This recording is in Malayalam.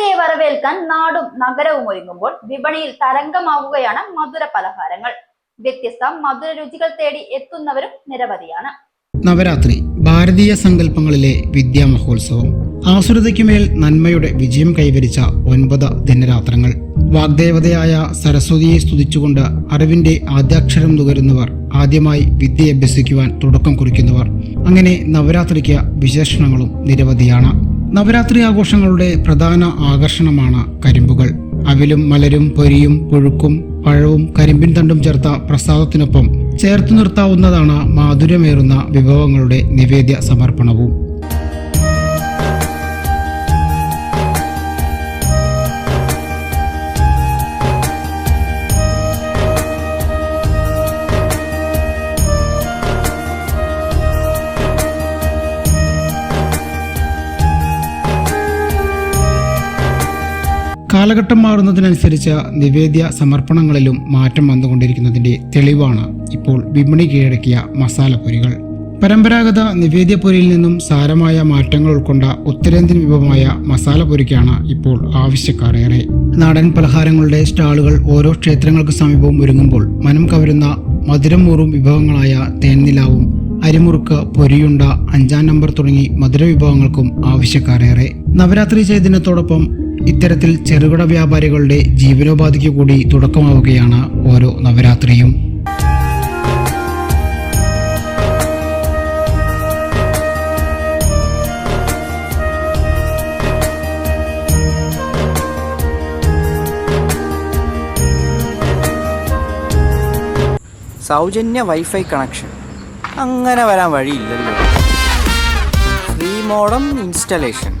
നവരാത്രിയെ വരവേൽക്കാൻ നാടും നഗരവും ഒരുങ്ങുമ്പോൾ വിപണിയിൽ തരംഗമാവുകയാണ് മധുര പലഹാരങ്ങൾ. വ്യത്യസ്ത മധുര രുചികൾ തേടി എത്തുന്നവരും നിരവധിയാണ്. നവരാത്രി ഭാരതീയ സങ്കല്പങ്ങളിലെ വിദ്യാമഹോത്സവം ആസുരതയ്ക്കുമേൽ നന്മയുടെ വിജയം കൈവരിച്ച ഒൻപത് ദിനരാത്രങ്ങൾ. വാഗ്ദേവതയായ സരസ്വതിയെ സ്തുതിച്ചുകൊണ്ട് അറിവിന്റെ ആദ്യാക്ഷരം നുകരുന്നവർ ആദ്യമായി വിദ്യ അഭ്യസിക്കുവാൻ തുടക്കം കുറിക്കുന്നവർ. അങ്ങനെ നവരാത്രിക്ക് വിശേഷണങ്ങളും നിരവധിയാണ്. നവരാത്രി ആഘോഷങ്ങളുടെ പ്രധാന ആകർഷണമാണ് കരിമ്പുകൾ. അവിലും മലരും പൊരിയും പുഴുക്കും പഴവും കരിമ്പിൻ തണ്ടും ചേർത്ത പ്രസാദത്തിനൊപ്പം ചേർത്തു നിർത്താവുന്നതാണ് മാധുര്യമേറുന്ന വിഭവങ്ങളുടെ നിവേദ്യ സമർപ്പണവും. കാലഘട്ടം മാറുന്നതിനനുസരിച്ച് നിവേദ്യ സമർപ്പണങ്ങളിലും മാറ്റം വന്നുകൊണ്ടിരിക്കുന്നതിന്റെ തെളിവാണ് ഇപ്പോൾ വിപണി കീഴടക്കിയ മസാലപ്പൊരികൾ പരമ്പരാഗത നിവേദ്യപ്പൊരിയിൽ നിന്നും സാരമായ മാറ്റങ്ങൾ ഉൾക്കൊണ്ട ഉത്തരേന്ത്യൻ വിഭവമായ മസാലപ്പൊരിക്കാണ് ഇപ്പോൾ ആവശ്യക്കാരേറെ. നാടൻ പലഹാരങ്ങളുടെ സ്റ്റാളുകൾ ഓരോ ക്ഷേത്രങ്ങൾക്ക് സമീപവും ഒരുങ്ങുമ്പോൾ മനം കവരുന്ന മധുരം മൂറും വിഭവങ്ങളായ തേൻനിലാവും അരിമുറുക്ക് പൊരിയുണ്ട അഞ്ചാം നമ്പർ തുടങ്ങി മധുര വിഭവങ്ങൾക്കും ആവശ്യക്കാരേറെ. നവരാത്രി ചൈതന്യത്തോടൊപ്പം ഇത്തരത്തിൽ ചെറുകിട വ്യാപാരികളുടെ ജീവനോപാധിക്ക് കൂടി തുടക്കമാവുകയാണ് ഓരോ നവരാത്രിയും. സൗജന്യ വൈഫൈ കണക്ഷൻ. അങ്ങനെ വരാൻ വഴിയില്ലല്ലോ. Free modem installation.